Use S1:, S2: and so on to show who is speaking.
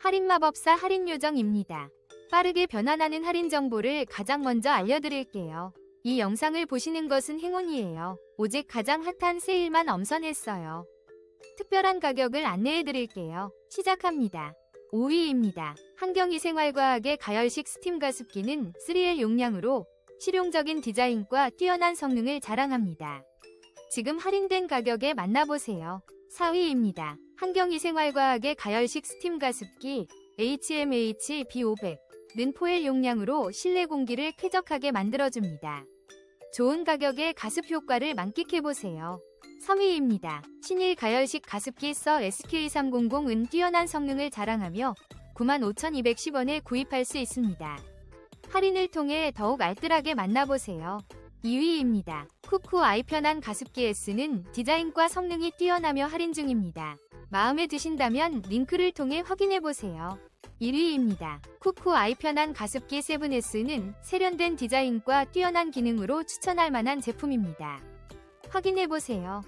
S1: 할인마법사 할인요정입니다. 빠르게 변환하는 할인 정보를 가장 먼저 알려드릴게요. 이 영상을 보시는 것은 행운이에요. 오직 가장 핫한 세일만 엄선했어요. 특별한 가격을 안내해드릴게요. 시작합니다. 5위입니다. 환경위생활과학의 가열식 스팀 가습기는 3L 용량으로 실용적인 디자인과 뛰어난 성능을 자랑합니다. 지금 할인된 가격에 만나보세요. 4위입니다. 환경위생활과학의 가열식 스팀 가습기 HMH B500는 포엘 용량으로 실내 공기를 쾌적하게 만들어줍니다. 좋은 가격에 가습 효과를 만끽해보세요. 3위입니다. 신일 가열식 가습기 서 SK300은 뛰어난 성능을 자랑하며 95,210원에 구입할 수 있습니다. 할인을 통해 더욱 알뜰하게 만나보세요. 2위입니다. 쿠쿠 아이 편한 가습기 S는 디자인과 성능이 뛰어나며 할인 중입니다. 마음에 드신다면 링크를 통해 확인해보세요. 1위입니다. 쿠쿠 아이 편한 가습기 7S는 세련된 디자인과 뛰어난 기능으로 추천할 만한 제품입니다. 확인해보세요.